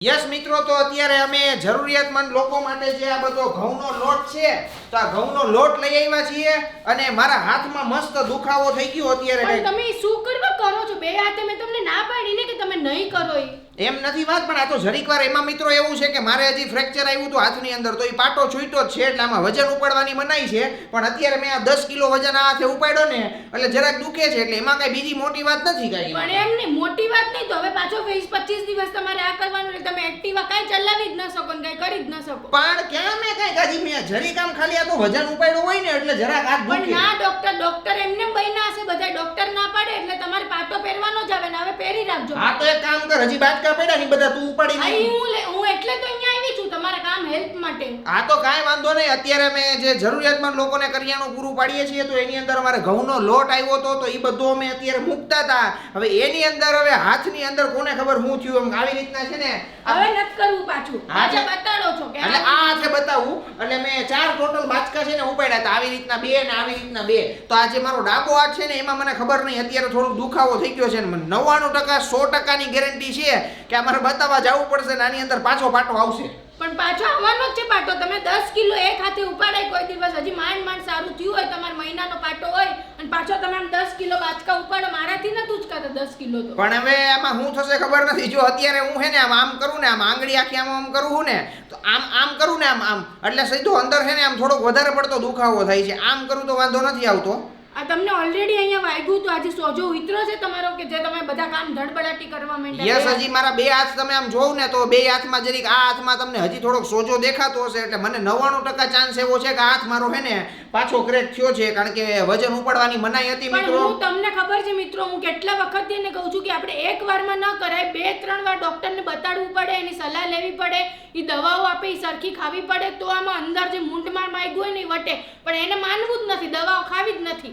Yes મિત્રો તો અત્યારે અમે જરૂરિયાતમંદ લોકો માટે જે આ બધો ઘઉંનો લોટ છે તો આ ઘઉંનો લોટ લઈ આવ્યા છીએ અને મારા હાથમાં મસ્ત દુખાવો થઈ ગયો અત્યારે તમે શું કરવા? કરો બે હાથે મેં તમને ના પાડી ને કે તમે નહીં કરો એ એમ નથી વાત પણ આ તો જરીક વાર એમાં મિત્રો એવું છે કે મારે હજી ફ્રેક્ચર આવ્યું હતું હાથની અંદર તો એ પાટો છૂટ્યો જ છે એટલે આમાં વજન ઉપાડવાની મનાઈ છે. પણ અત્યારે મેં આ દસ કિલો વજન આ હાથે ઉપાડ્યો ને એટલે જરાક દુખે છે એટલે એમાં કઈ બીજી મોટી વાત નથી પણ એમ નહીં મોટી વાત નહીં તો હવે પાછો વીસ પચીસ દિવસ તમારે આ કરવાનું એટલે તમે એક્ટિવા કાઈ ચલાવી જ ન શકો ને કાઈ કરી જ ન શકો. પણ ક્યાં મે કાઈ? કાજી મે જરી કામ ખાલી આ તો વજન ઉપાડ્યું હોય ને એટલે જરાક હાથ પણ ના ડોક્ટર ડોક્ટર એમને બન્યા હશે બધા ડોક્ટર ના પાડે એટલે તમારે પાટો પહેરવાનો જ આવે ને હવે પહેરી રાખજો. હા તો એક કામ કર હજી બાટકા પડ્યા ની બધા તું ઉપાડી હા, દે હું હું એટલે તો અહીંયા આવી છું તમારા કામ હેલ્પ માટે. આ તો કાઈ વાંધો નહીં. અત્યારે મે જે જરૂરિયાતમંદ લોકોને કરિયાણું પૂરું પાડીએ છીએ તો એની અંદર અમારે ઘઉંનો લોટ આવ્યો હતો તો એ બધો અમે અત્યારે મૂકતા હતા. હવે એની અંદર હવે હાથની અંદર કોને ખબર શું થયું? એમ આવી રીતના છે ને. આ- હવે નથી કરવું પાછું. આજે બતાડો છો કે એટલે આ- આજે બતાવું. એટલે મેં ચાર ટોટલ બાચકા છે ને ઉપાડ્યા હતા. આવી રીતના બે ને આવી રીતના બે. તો આજે મારો ડાબો હાથ છે ને એમાં મને ખબર નહીં. અત્યારે થોડુંક દુખાવો થઈ ગયો છે ને. નવ્વાણું ટકા સો ટકાની ગેરંટી છે કે અમારે બતાવવા જવું પડશે ને આની અંદર પાછો પાટો આવશે. પણ પાછો આવવાનો જ છે પાટો. તમે દસ કિલો એક હાથે ઉપાડાય કોઈ દિવસ. હજી માંડ માંડ સારું થયું હોય, તમારે મહિનાનો પાટો હોય, અને પાછો તમે આમ દસ કિલો બાચકા ઉપાડો. મારાથી નતું ઉચકાતા દસ કિલો તો. પણ હવે આમાં શું થશે ખબર નથી. જો અત્યારે હું હે ને આમ આમ કરું ને, આમ આંગળી આખી આમ આમ કરું ને, તો આમ આમ કરું ને આમ આમ. એટલે સીધો અંદર છે ને આમ થોડોક વધારે પડતો દુખાવો થાય છે. આમ કરું તો વાંધો નથી આવતો. આ તમને ઓલરેડી અહીંયા વાગ્યું તો આજે સોજો ઉતરો છે તમારો કે જે તમે બધા કામ ધડબડાટી કરવા માંડ્યા યસ હજી મારા બે હાથ તમે આમ જોવ ને તો બે હાથમાં જરીક આ હાથમાં તમને હજી થોડોક સોજો દેખાતો હશે એટલે મને નવ્વાણું ટકા ચાન્સ એવો છે કે હાથ મારો હે ને પાછો ક્રેક થયો છે. કારણ કે વજન ઉપાડવાની મનાઈ હતી મિત્રો. હું તમને ખબર છે મિત્રો હું કેટલા વખતથી એને કહું છું કે આપણે એક વારમાં ન કરાય બે ત્રણ વાર ડોક્ટરને બતાડવું પડે એની સલાહ લેવી પડે એ દવાઓ આપે એ સરખી ખાવી પડે તો આમાં અંદર જે મૂંઢમાર માગ્યું હોય ને એ વટે. પણ એને માનવું જ નથી દવાઓ ખાવી જ નથી.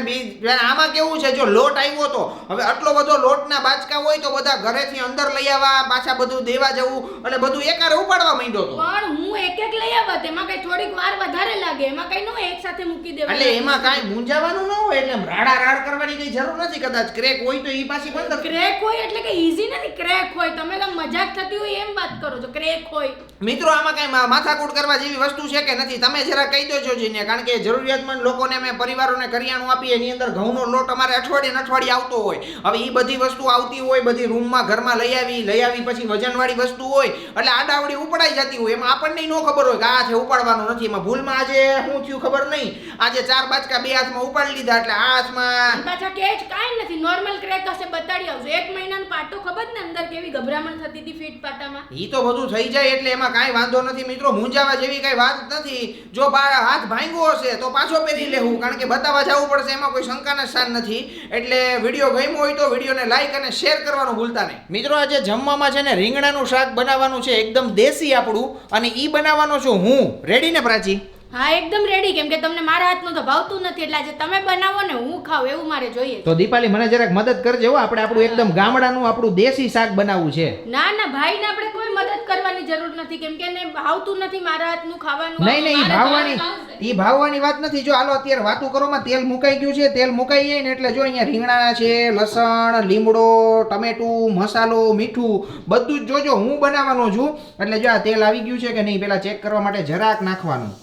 બી- આમાં કેવું છે? જો લોટ આવ્યો તો હવે આટલો બધો લોટના બાચકા હોય તો બધા ઘરેથી અંદર લઈ આવવા પાછા બધું દેવા જવું એટલે બધું એકારે ઉપાડવા માંડ્યો તો. પણ હું એક એક લઈ આવત એમાં કઈ થોડીક વાર વધારે લાગે એમાં કઈ નો એક સાથે મૂકી દેવા એટલે એમાં કાંઈ મૂંઝાવાનું ન હોય એટલે રાડા રાડ કરવાની કઈ જરૂર નથી કદાચ ક્રેક હોય તો ઈ પાછી બંધ ક્રેક હોય એટલે કે ઈઝી નથી ક્રેક હોય તમે મજાક થતી હોય એમ વાત કરો છો ક્રેક હોય. મિત્રો આમાં કઈ માથાકૂટ કરવા જેવી વસ્તુ છે કે નથી? તમે જરા કહી દો છો જીને કારણ કે જરૂરિયાતમંદ લોકોને અમે પરિવારોને કરિયાણું આપીએ એની અંદર ઘઉંનો લોટ અમારે અઠવાડિયે અઠવાડિયે આવતો હોય. હવે એ બધી વસ્તુ આવતી હોય, બધી રૂમમાં, ઘરમાં લઈ આવી લઈ આવી, પછી વજનવાળી વસ્તુ હોય, એટલે આડાવડી ઉપડાઈ જતી હોય. એમાં આપણને ન ખબર હોય કે આ છે ઉપાડવાનું નથી. એમાં ભૂલમાં આજે શું થયું ખબર નહીં. આજે ચાર બાચકા બે હાથમાં ઉપાડી લીધા, એટલે આ હાથમાં પાછા કે કાંઈ નથી. નોર્મલ ક્રેક હશે બતાડી આવજો. એક મહિનાનો પાટો ખબર ને અંદર કેવી ગભરામણ થતી હતી ફીટ પાટામાં? ઈ તો બધું થઈ જાય એટલે એમાં કાંઈ વાંધો નથી. મિત્રો મૂંઝાવા જેવી કાંઈ વાત નથી. જો બા હાથ ભાંગ્યો હશે તો પાછો પહેરી લેવું કારણ કે બતાવવા જવું પડશે એમાં કોઈ શંકાના સ્થાન નથી. એટલે વીડિયો ગમ્યો હોય તો વિડીયોને લાઈક અને શેર કરવાનું ભૂલતા નહીં. મિત્રો આજે જમવામાં છે ને રીંગણાનું શાક બનાવવાનું છે એકદમ દેશી આપણું. અને ઈ બનાવવાનો છું હું. રેડી ને પ્રાચી? હા એકદમ રેડી કેમ કે તમને મારા હાથનું તો ભાવતું નથી એટલે આજે તમે બનાવો ને હું ખાવ એવું મારે જોઈએ તો દીપાલી મને જરાક મદદ કરજે આપણે આપણું એકદમ ગામડાનું આપણું દેશી શાક બનાવવું છે. ના ના ભાઈને આપણે કોઈ મદદ કરવાની જરૂર નથી. કેમ કે એને ભાવતું નથી મારા હાથનું ખાવાનું. નહીં નહીં ભાવવાની ઈ ભાવવાની વાત નથી. જો હાલો અત્યારે વાતું કરોમાં તેલ મુકાઈ ગયું છે. તેલ મુકાઈ જાય ને એટલે જો અહીંયા રીંગણા છે લસણ લીમડો ટમેટું મસાલો મીઠું બધું જ જોજો. હું બનાવવાનો છું. એટલે જો આ તેલ આવી ગયું છે કે નહીં પેલા ચેક કરવા માટે જરાક નાખવાનું.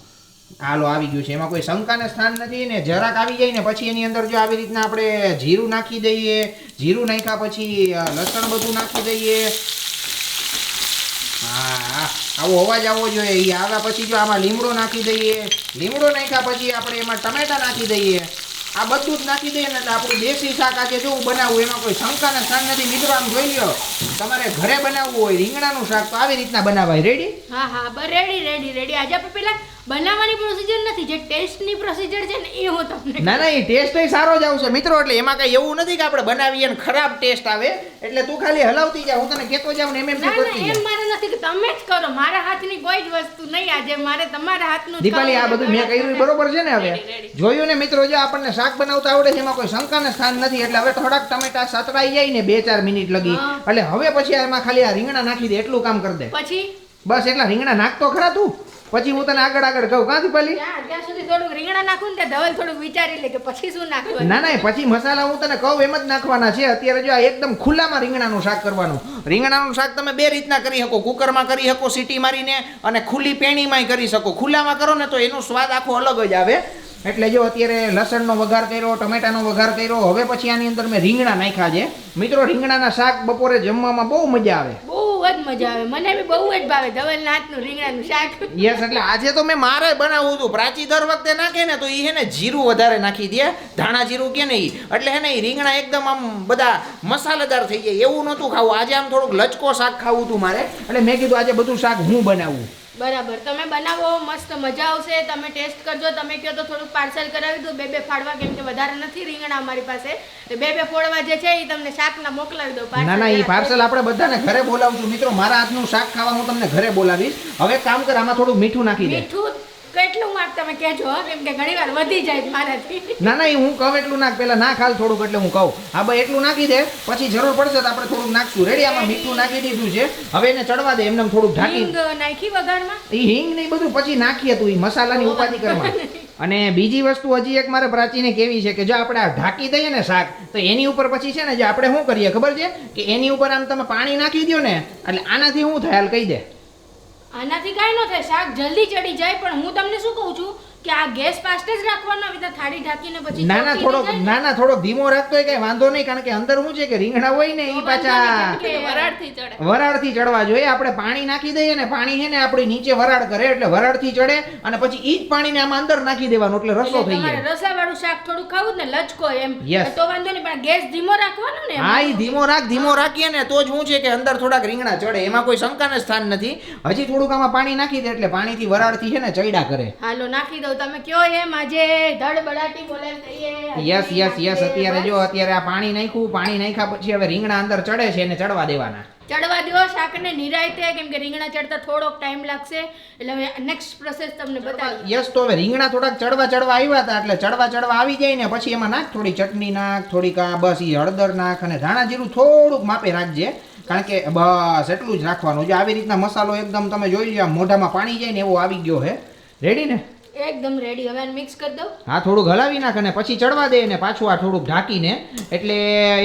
હાલો, આવી ગયું છે. એમાં કોઈ શંકાને સ્થાન નથી ને જરાક આવી જાય ને પછી એની અંદર જો આવી રીતના આપણે જીરું નાખી દઈએ, જીરું નાખ્યા પછી લસણ બધું નાખી દઈએ. હા, આવો અવાજ આવવો જોઈએ. એ આવ્યા પછી જો આમાં લીમડો નાખી દઈએ. લીમડો નાખ્યા પછી આપણે એમાં ટમેટા નાખી દઈએ. આ બધું જ નાખી દઈએ ને એટલે આપણું દેશી શાક આજે જોવું બનાવવું, એમાં કોઈ શંકાને સ્થાન નથી. મિત્રો, આમ જોઈ લ્યો, તમારે ઘરે બનાવવું હોય, રીંગણાનું શાક તો આવી રીતના બનાવાય. રેડી હા હા રેડી રેડી રેડી આજે આપણે પેલા બનાવવાની પ્રોસિજર નથી જે ટેસ્ટની પ્રોસિજર છે ને એ હું તમને ના ના એ ટેસ્ટ સારો જ આવશે. મિત્રો એટલે એમાં કઈ એવું નથી કે આપણે બનાવીએ ને ખરાબ ટેસ્ટ આવે. એટલે તું ખાલી હલાવતી જા હું તને કહેતો જાઉં ને એમ કરતી એમ મારે નથી કે તમે જ કરો. મારા હાથની કોઈ જ વસ્તુ નહીં આજે. મારે તમારા હાથનું દીપાલી આ બધું મેં કર્યું બરોબર છે ને હવે. જોયું ને મિત્રો જો આપણને શાક બનાવતા આવડે છે એમાં કોઈ શંકાને સ્થાન નથી. એટલે હવે થોડાક ટમેટા સતરાઈ જાય ને બે ચાર મિનિટ લગી. એટલે હવે પછી એમાં ખાલી આ રીંગણા નાખી દે એટલું કામ કરી દે. પછી? બસ એટલા રીંગણા નાખતો ખરા તું. પછી હું તને આગળ આગળ કહું કાં દીપાલી ત્યાં સુધી થોડુંક રીંગણા નાખું ને ધવલ થોડુંક વિચારી લે કે પછી શું નાખવું ના ના પછી મસાલા હું તને કહું એમ જ નાખવાના છે. અત્યારે જો આ એકદમ ખુલ્લામાં રીંગણાનું શાક કરવાનું. રીંગણાનું શાક તમે બે રીતના કરી શકો. કુકરમાં કરી શકો સીટી મારીને અને ખુલ્લી પેણીમાંય કરી શકો. ખુલ્લામાં કરો ને તો એનો સ્વાદ આખો અલગ જ આવે. એટલે જો અત્યારે લસણનો વઘાર કર્યો ટમેટાનો વઘાર કર્યો હવે પછી આની અંદર મેં રીંગણા નાખ્યા છે. મિત્રો રીંગણાના શાક બપોરે જમવામાં બહુ મજા આવે. બહુ જ મજા આવે. મને બી બહુ જ ભાવે. ધવલ નાથનું રીંગણાનું શાક. યસ એટલે આજે તો મેં મારે બનાવવું હતું. પ્રાચી દર વખતે નાખે ને તો એ હે ને જીરું વધારે નાખી દે. ધાણા જીરું કે ને એ એટલે હે ને એ રીંગણા એકદમ આમ બધા મસાલેદાર થઈ જાય. એવું નહોતું ખાવું. આજે આમ થોડુંક લચકો શાક ખાવું હતું મારે. એટલે મેં કીધું આજે બધું શાક હું બનાવું. બરાબર. તમે બનાવો મસ્ત મજા આવશે. તમે ટેસ્ટ કરજો. તમે કહો તો થોડુંક પાર્સલ કરાવી દો બે બે ફાડવા કેમ કે વધારે નથી રીંગણા અમારી પાસે. તો બે બે ફોડવા જે છે એ તમને શાકના મોકલાવી દો ના ના એ પાર્સલ આપણે બધાને ઘરે બોલાવશું મિત્રો મારા હાથનું શાક ખાવા હું તમને ઘરે બોલાવીશ. હવે કામ કર આમાં થોડું મીઠું નાખી દે. મીઠું કેટલું માપ તમે કહેજો કેમ કે ઘણી વાર વધી જાય મારાથી. ના ના એ હું કહું એટલું નાખ પેલા નાખ હાલ થોડુંક એટલે હું કહું. હા ભાઈ એટલું નાખી દે પછી જરૂર પડશે તો આપણે થોડુંક નાખશું. રેડી આમાં મીઠું નાખી દીધું છે. હવે એને ચડવા દે એમને થોડુંક ઢાંકી. હિંગ નાખી વઘારમાં? એ હિંગ નહીં બધું પછી નાખીએ તું એ મસાલાની ઉપાધિ કરવા. અને બીજી વસ્તુ હજી એક મારે પ્રાચીને કેવી છે કે જો આપણે આ ઢાંકી દઈએ ને શાક તો એની ઉપર પછી છે ને જે આપણે શું કરીએ ખબર છે? કે એની ઉપર આમ તમે પાણી નાખી દો ને એટલે આનાથી શું થાય હાલ કહી દે. આનાથી કાંઈ ન થાય. શાક જલ્દી ચડી જાય પણ હું તમને શું કહું છું? કે આ ગેસ પાસ્ટ જ રાખવાનો વિતા થાળી ઢાંકીને પછી ના ના જાય ને. ના થોડો ધીમો રાખતો હોય કઈ વાંધો નહીં કારણ કે અંદર શું છે કે રીંગણા હોય ને એ પાછા વરાળથી ચડે. વરાળથી ચડવા જોઈએ. આપણે પાણી નાખી દઈએ ને પાણી છે ને આપણી નીચે વરાળ કરે એટલે વરાળથી ચડે અને પછી ઈ જ પાણીને આમાં અંદર નાખી દેવાનું એટલે રસો થઈ જાય. રસાવાળું શાક થોડું ખાવું ને લચકો એમ. તો વાંધો નહીં પણ ગેસ ધીમો રાખવાનો ને હા ઈ ધીમો રાખ ધીમો રાખીએ ને તો જ હું છે કે અંદર થોડાક રીંગણા ચડે. એમાં કોઈ શંકાને સ્થાન નથી. હજી થોડુંક આમાં પાણી નાખી દે એટલે પાણીથી વરાળથી છે ને ચડ્યા કરે. હાલો નાખી દઉં તમે કયો એમ? આજે ધડ બડાટી બોલાવી દઈએ. યસ યસ યસ અત્યારે જો અત્યારે આ પાણી નાખ્યું પાણી નાખ્યા પછી હવે રીંગણા અંદર ચડે છે એને ચડવા દેવાના. ચડવા દો શાકને નિરાયતે કેમ કે રીંગણા ચડતા થોડોક ટાઈમ લાગશે. એટલે હવે નેક્સ્ટ પ્રોસેસ તમને બતાવી યસ તો હવે રીંગણા થોડાક ચડવા ચડવા આવ્યા હતા એટલે ચડવા ચડવા આવી જાય ને પછી એમાં નાખ થોડી ચટણી નાખ થોડીક આ બસ એ હળદર નાખ અને ધાણા જીરું થોડુંક માપે રાખજે કારણ કે બસ એટલું જ રાખવાનું. જો આવી રીતના મસાલો એકદમ તમે જોઈ લો મોઢામાં પાણી જાય ને એવો આવી ગયો હે. રેડી ને? એકદમ રેડી હવે મિક્સ કરી દઉં. હા થોડું હલાવી નાખ અને પછી ચડવા દે ને પાછું આ થોડુંક ઢાંકીને. એટલે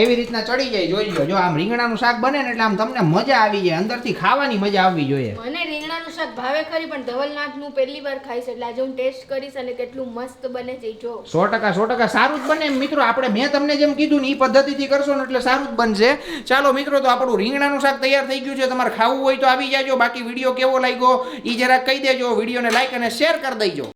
એવી રીતના ચડી જાય. જોઈ લો જો આમ રીંગણાનું શાક બને ને એટલે આમ તમને મજા આવી જાય. અંદરથી ખાવાની મજા આવવી જોઈએ. મને રીંગણાનું શાક ભાવે ખરી પણ ધવલનાથનું પહેલી વાર ખાઈશ એટલે આજે હું ટેસ્ટ કરીશ અને કેટલું મસ્ત બને છે જો. સો ટકા સો ટકા સારું જ બને. મિત્રો આપણે મેં તમને જેમ કીધું ને એ પદ્ધતિથી કરશો ને એટલે સારું જ બનશે. ચાલો મિત્રો તો આપણું રીંગણાનું શાક તૈયાર થઈ ગયું છે. તમારે ખાવું હોય તો આવી જાજો. બાકી વીડિયો કેવો લાગ્યો એ જરાક કહી દેજો. વિડીયોને લાઈક અને શેર કરી દેજો.